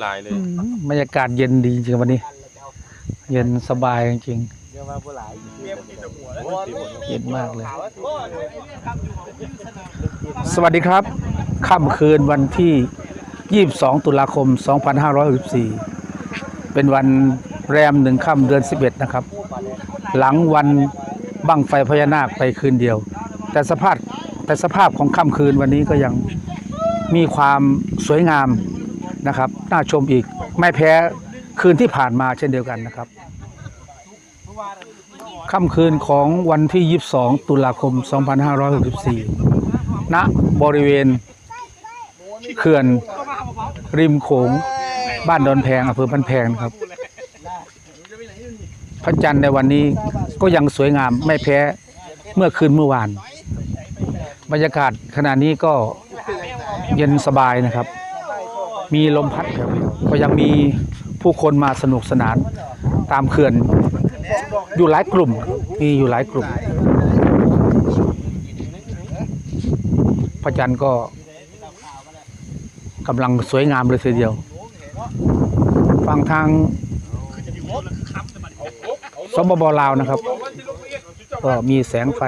หลายเลย อืมบรรยากาศเย็นดีจริงๆวันนี้ เย็นสบายจริงเดี๋ยวมาบ่หลายๆเย็นมากเลย สวัสดีครับค่ำคืนวันที่ 22 ตุลาคม 2564 เป็นวันแรมหนึ่งค่ำเดือน 11 นะครับ หลังวันบั้งไฟพญานาคไปคืนเดียว แต่สภาพแต่สภาพของค่ำคืนวันนี้ก็ยังมีความสวยงาม นะครับน่าชมอีกไม่แพ้คืนที่ผ่านมาเช่นเดียวกันนะครับค่ำคืนของวันที่ 22 ตุลาคม 2564 ณ บริเวณเขื่อนริมโขง บ้านดอนแพงอำเภอพันแพงครับ พระจันทร์ในวันนี้ก็ยังสวยงามไม่แพ้เมื่อคืนเมื่อวาน บรรยากาศขณะนี้ก็เย็นสบายนะครับ มีลมพัดแผ่วๆก็ยังมีผู้คนมาสนุกสนานตามเขื่อนอยู่หลายกลุ่มมีอยู่หลายกลุ่มพระจันทร์ก็กำลังสวยงามเลยทีเดียวฝั่งทางสปปลาวนะครับ ก็มีแสงไฟ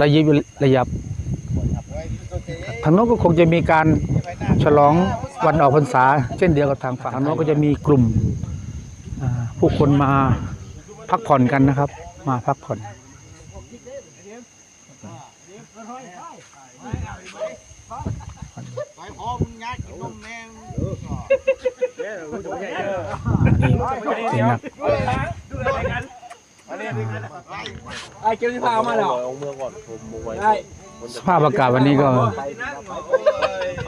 ระยิบระยับทางโน้นก็คงจะมีการ ฉลองวันออกพรรษา เช่นเดียวกับทางฝั่งโน้นก็จะมีกลุ่มอ่าผู้คนมาพักผ่อนกันนะครับ มาพักผ่อนไปพอมึงยัดกินนมแม่งนี่นักไอ้เกมที่พามาแล้วเอาเมื่อก่อนผมเอาไว้ได้สภาพอากาศวันนี้ก็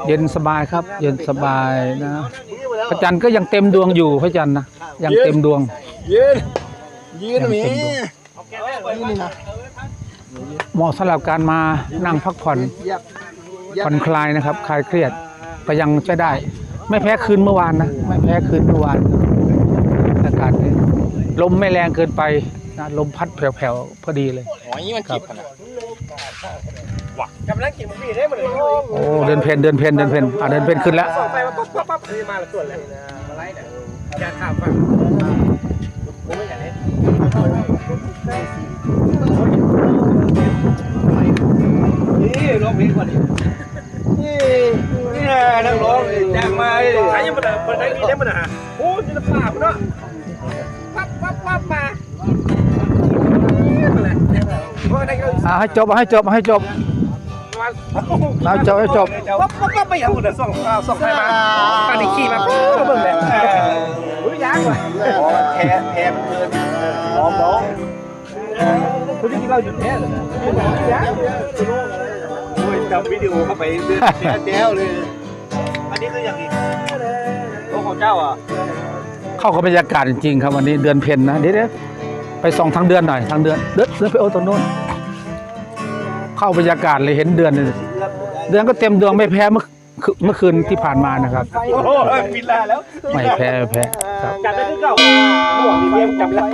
เย็นสบายครับ เย็นสบายนะพระจันทร์ก็ยังเต็มดวงอยู่พระจันทร์นะยังเต็มดวงยืนยืนยังมีเต็มดวงเหมาะสำหรับการมานั่งพักผ่อนเหยียบผ่อนคลายนะครับคลายเครียดก็ยังใช้ได้ ไม่แพ้คืนเมื่อวานนะไม่แพ้คืนเมื่อวานอากาศนี่ลมไม่แรงเกินไปนะลมพัดแผ่วๆพอดีเลยหอยมันจิบขนาด กำลังกินหมูปีได้หมดเลยโอ้เดินเพนเดินเพนเดินเพนอะเดินเพนขึ้นแล้วส่งไปมาปั๊บปั๊บปั๊บมาละส่วนเลยมาไล่เนี่ยแกถามฟังนี่ร้องเพลงก่อนดินี่นี่นะนักร้องดังมาใครยังมาเปิดได้ดีได้มาหาโอ้ศิลปะมันเนาะปั๊บปั๊บปั๊บมาเพราะได้ก็อะให้จบให้จบให้จบ เราจบให้จบปั๊บปั๊บปั๊บไปอย่างอื่นส่งส่งใครมาปานิขี่มาปุ๊บเบิ่งเลยอุ้ยยากว่ะแพ้แพ้มันเกินหอมบ้องคุณที่เราหยุดแพ้เลยยากโอ้ยจับวิดีโอเข้าไปแจ๊แจ๊วเลย อันนี้คืออย่างนี้โอ้ของเจ้าอะเข้ากับบรรยากาศจริงๆครับวันนี้เดือนเพนนะเดี๋ยวๆไปส่องทางเดือนหน่อยทางเดือนเดือนเดือนไปโอ้ตรงโน้น เข้าบรรยากาศเลยเห็นเดือนเลยเดือนก็เต็มดวงไม่แพ้เมื่อคืเมื่อคืนที่ผ่านมานะครับ โอ้โหปิดลาแล้วไม่แพ้ไม่แพ้ครับ จับได้คือเก่าหมวกมีเมียมจับแล้ว